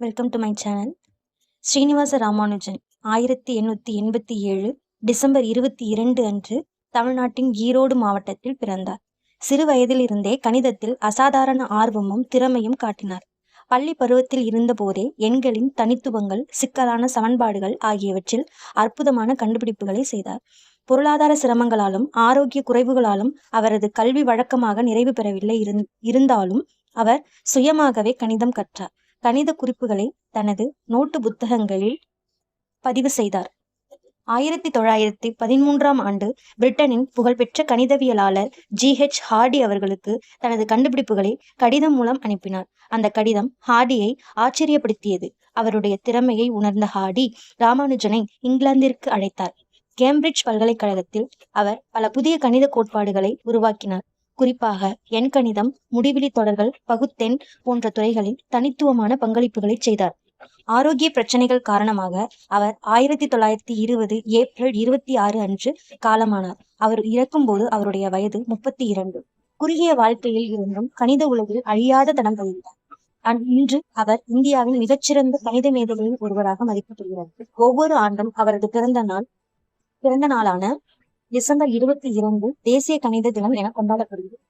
Welcome to my channel Srinivasa Ramanujan ஆயிரத்தி எண்ணூற்றி எண்பத்தி ஏழு டிசம்பர் இருபத்தி இரண்டு அன்று தமிழ்நாட்டின் ஈரோடு மாவட்டத்தில் பிறந்தார். சிறு வயதிலிருந்தே கணிதத்தில் அசாதாரண ஆர்வமும் திறமையும் காட்டினார். பள்ளி பருவத்தில் இருந்தபோதே எண்களின் தனித்துவங்கள் சிக்கலான சமன்பாடுகள் ஆகியவற்றில் அற்புதமான கண்டுபிடிப்புகளை செய்தார். பொருளாதார சிரமங்களாலும் ஆரோக்கிய குறைவுகளாலும் அவரது கல்வி வழக்கமாக நிறைவு பெறவில்லை இருந்- இருந்தாலும் அவர் சுயமாகவே கணிதம் கற்றார். கணித குறிப்புகளை தனது நோட்டு புத்தகங்களில் பதிவு செய்தார். ஆயிரத்தி தொள்ளாயிரத்தி பதிமூன்றாம் ஆண்டு பிரிட்டனின் புகழ்பெற்ற கணிதவியலாளர் ஜி ஹெச் ஹார்டி அவர்களுக்கு தனது கண்டுபிடிப்புகளை கடிதம் மூலம் அனுப்பினார். அந்த கடிதம் ஹார்டியை ஆச்சரியப்படுத்தியது. அவருடைய திறமையை உணர்ந்த ஹார்டி ராமானுஜனை இங்கிலாந்திற்கு அழைத்தார். கேம்பிரிட்ஜ் பல்கலைக்கழகத்தில் அவர் பல புதிய கணித கோட்பாடுகளை உருவாக்கினார். குறிப்பாக எண்கணிதம் முடிவிலி தொடர்கள் பகுத்தெண் போன்ற துறைகளில் தனித்துவமான பங்களிப்புகளை செய்தார். ஆரோக்கிய பிரச்சனைகள் காரணமாக அவர் ஆயிரத்தி தொள்ளாயிரத்தி இருபது ஏப்ரல் இருபத்தி ஆறு அன்று காலமானார். அவர் இறக்கும்போது அவருடைய வயது முப்பத்தி இரண்டு. குறுகிய வாழ்க்கையில் இருந்தும் கணித உலகில் அழியாத தடம் பதிந்தார். இன்று அவர் இந்தியாவின் மிகச்சிறந்த கணித மேதைகளில் ஒருவராக மதிக்கப்படுகிறார். ஒவ்வொரு ஆண்டும் அவரது பிறந்த நாள் பிறந்த நாளான டிசம்பர் இருபத்தி இரண்டு தேசிய கணித தினம் என கொண்டாடப்படுகிறது.